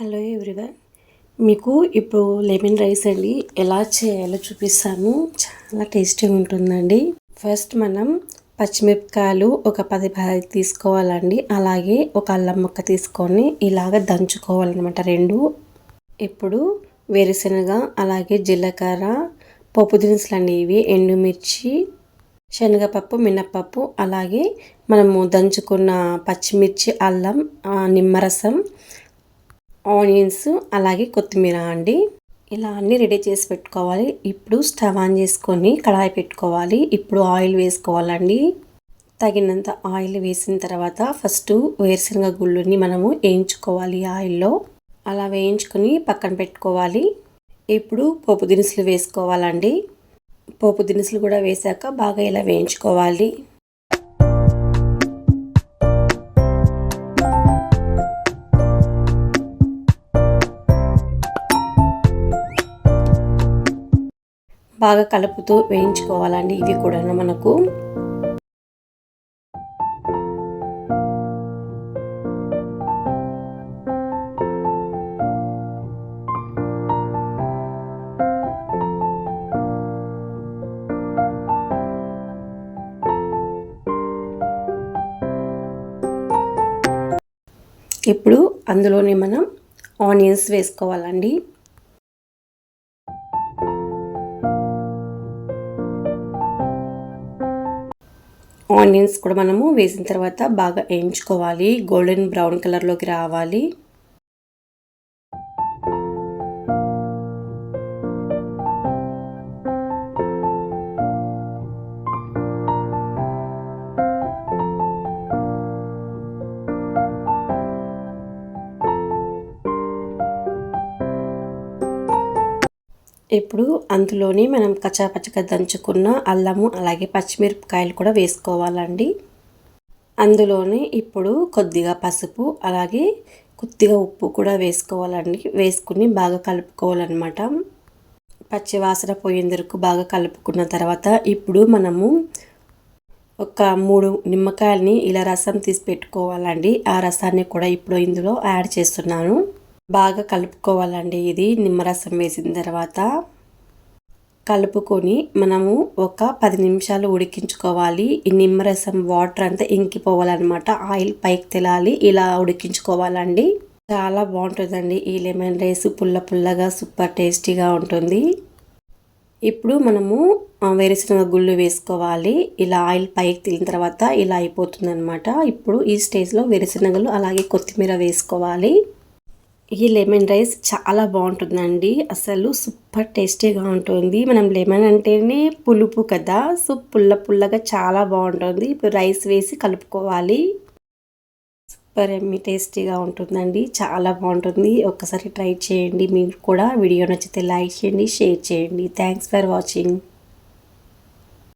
Hello everyone. మీకు ఇప్పుడు lemon rice అండి ఎలా చేయాలో చూపిస్తాను. చాలా టేస్టీగా ఉంటుందండి. ఫస్ట్ మనం పచ్చిమిరపకాయలు ఒక పది పది తీసుకోవాలండి. అలాగే ఒక అల్లం ముక్క తీసుకొని ఇలాగ దంచుకోవాలన్నమాట రెండు. ఇప్పుడు వేరుశనగ అలాగే జీలకర్ర పప్పు దినుసులు అండి ఇవి ఎండుమిర్చి శనగపప్పు మినప్పప్పు అలాగే మనము దంచుకున్న పచ్చిమిర్చి అల్లం నిమ్మరసం ఆనియన్స్ అలాగే కొత్తిమీర అండి. ఇలా అన్నీ రెడీ చేసి పెట్టుకోవాలి. ఇప్పుడు స్టవ్ ఆన్ చేసుకొని కడాయి పెట్టుకోవాలి. ఇప్పుడు ఆయిల్ వేసుకోవాలండి. తగినంత ఆయిల్ వేసిన తర్వాత ఫస్ట్ వేరుశనగ గుళ్ళుని మనము వేయించుకోవాలి ఆయిల్లో. అలా వేయించుకొని పక్కన పెట్టుకోవాలి. ఇప్పుడు పోపు దినుసులు వేసుకోవాలండి. పోపు దినుసులు కూడా వేసాక బాగా ఇలా వేయించుకోవాలి. బాగా కలుపుతూ వేయించుకోవాలండి. ఇవి కూడా మనకు. ఇప్పుడు అందులోనే మనం ఆనియన్స్ వేసుకోవాలండి. ఆనియన్స్ కూడా మనము వేసిన తర్వాత బాగా వేయించుకోవాలి గోల్డెన్ బ్రౌన్ కలర్లోకి రావాలి. ఇప్పుడు అందులోనే మనం కచ్చాపచ్చగా దంచుకున్న అల్లము అలాగే పచ్చిమిరపకాయలు కూడా వేసుకోవాలండి. అందులోనే ఇప్పుడు కొద్దిగా పసుపు అలాగే కొద్దిగా ఉప్పు కూడా వేసుకోవాలండి. వేసుకుని బాగా కలుపుకోవాలన్నమాట. పచ్చివాసన పోయేందుకు బాగా కలుపుకున్న తర్వాత ఇప్పుడు మనము ఒక మూడు నిమ్మకాయలని ఇలా రసం తీసి పెట్టుకోవాలండి. ఆ రసాన్ని కూడా ఇప్పుడు ఇందులో యాడ్ చేస్తున్నాను. బాగా కలుపుకోవాలండి ఇది నిమ్మరసం వేసిన తర్వాత. కలుపుకొని మనము ఒక పది నిమిషాలు ఉడికించుకోవాలి. ఈ నిమ్మరసం వాటర్ అంతా ఇంకిపోవాలన్నమాట. ఆయిల్ పైకి తెలాలి ఇలా ఉడికించుకోవాలండి. చాలా బాగుంటుందండి ఈ లెమన్ రైస్ పుల్ల పుల్లగా సూపర్ టేస్టీగా ఉంటుంది. ఇప్పుడు మనము వేరుశనగ గుళ్ళు వేసుకోవాలి. ఇలా ఆయిల్ పైకి తిరిగిన తర్వాత ఇలా అయిపోతుంది ఇప్పుడు ఈ స్టేజ్లో వేరుశనగలు అలాగే కొత్తిమీర వేసుకోవాలి. ఈ లెమన్ రైస్ చాలా బాగుంటుందండి. అసలు సూపర్ టేస్టీగా ఉంటుంది. మనం లెమన్ అంటేనే పులుపు కదా. సో పుల్ల పుల్లగా చాలా బాగుంటుంది. ఇప్పుడు రైస్ వేసి కలుపుకోవాలి. సూపర్ ఎమ్మి టేస్టీగా ఉంటుందండి. చాలా బాగుంటుంది. ఒక్కసారి ట్రై చేయండి. మీరు కూడా వీడియో నచ్చితే లైక్ చేయండి షేర్ చేయండి. Thanks for watching